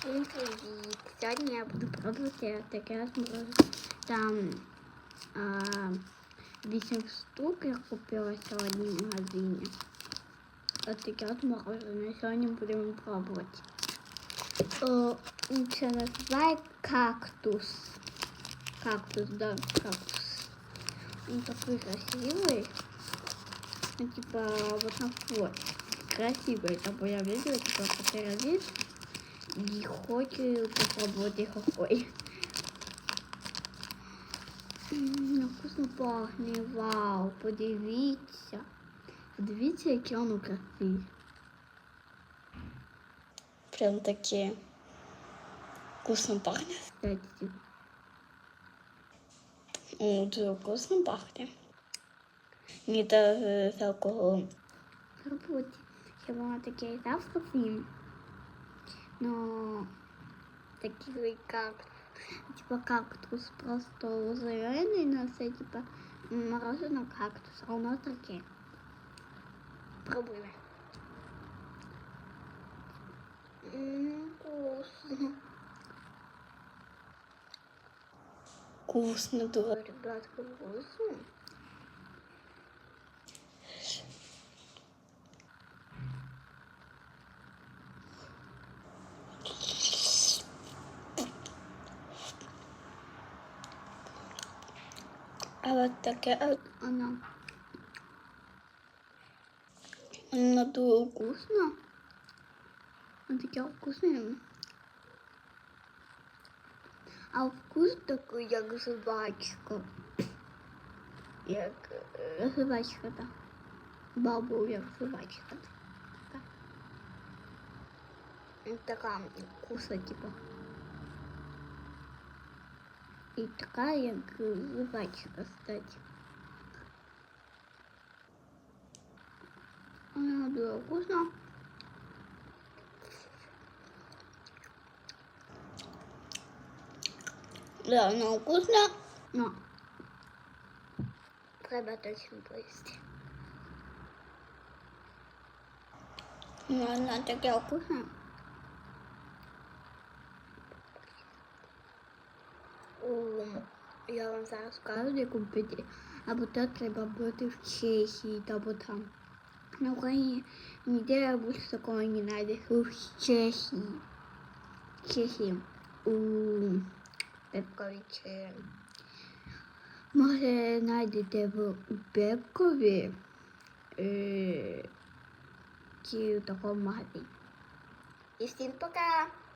Всім привіт! Сьогодні я буду пробувати таке морозиво. Там а, 8 штук я купила сьогодні в магазині. Ось таке от мороженое. Сьогодні будемо пробувати. О, і це називає кактус. Кактус, да, кактус. Он такой красивый. Ну, типа, вот на фото. Красивый. Это я видела, типа, фотографии. І хочу попробувати какой. Вкусно пахне, вау, подивіться. Подивіться, яке воно красиве. Прям таке вкусно пахне. О, дуже вкусно пахне. Не так е, з алкоголем. роботі. Я вона таке завтра фільм. Но такий кактус. Типа кактус просто зелений, но це типа мороженое кактус, а воно таке. Пробуємо. М, Вкусно. Вкусно дуже. Ребятка, вкусно. А от таке от, Оно воно дуже вкусно. вкусно. Он таке вкусне. А вкус такий, як жвачка. Як е, жвачка, так. Бабу, як жвачка. Така вкуса, типа. І така, як жвачка, кстати. Вона дуже вкусна. Да, воно вкусно. Но треба точно поїсти. Ну, Воно таке вкусне. Вкусно. О, я вам зараз скажу, де купити. Або то треба бути в Чехії, або там. На Україні ніде більше такого не знайдеш. В Чехії. В Чехії. У Пепковичі. Може, знайдете в Пепкові. Е, чи в такому магазині. І всім пока!